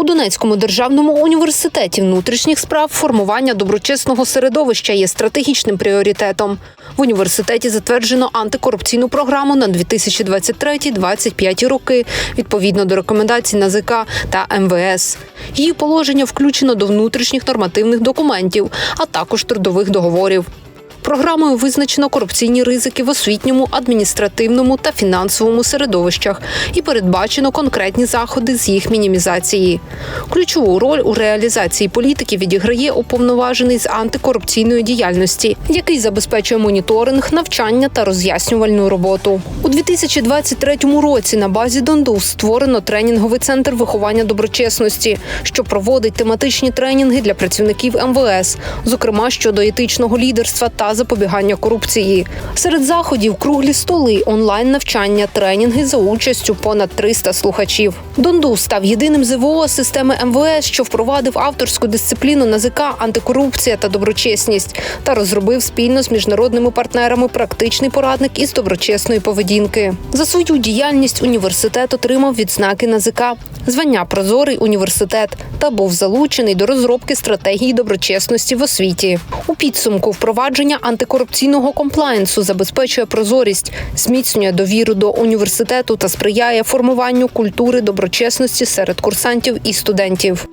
У Донецькому державному університеті внутрішніх справ формування доброчесного середовища є стратегічним пріоритетом. В університеті затверджено антикорупційну програму на 2023-2025 роки відповідно до рекомендацій НАЗК та МВС. Її положення включено до внутрішніх нормативних документів, а також трудових договорів. Програмою визначено корупційні ризики в освітньому, адміністративному та фінансовому середовищах і передбачено конкретні заходи з їх мінімізації. Ключову роль у реалізації політики відіграє уповноважений з антикорупційної діяльності, який забезпечує моніторинг, навчання та роз'яснювальну роботу. У 2023 році на базі Дондус створено тренінговий центр виховання доброчесності, що проводить тематичні тренінги для працівників МВС, зокрема щодо етичного лідерства та запобігання корупції. Серед заходів круглі столи, онлайн навчання, тренінги за участю понад 300 слухачів. Дондус став єдиним ЗВО системи МВС, що впровадив авторську дисципліну НАЗК антикорупція та доброчесність та розробив спільно з міжнародними партнерами практичний порадник із доброчесної поведінки. За свою діяльність університет отримав відзнаки НАЗК, звання Прозорий університет та був залучений до розробки стратегії доброчесності в освіті. У підсумку впровадження антикорупційного комплаєнсу забезпечує прозорість, зміцнює довіру до університету та сприяє формуванню культури доброчесності серед курсантів і студентів.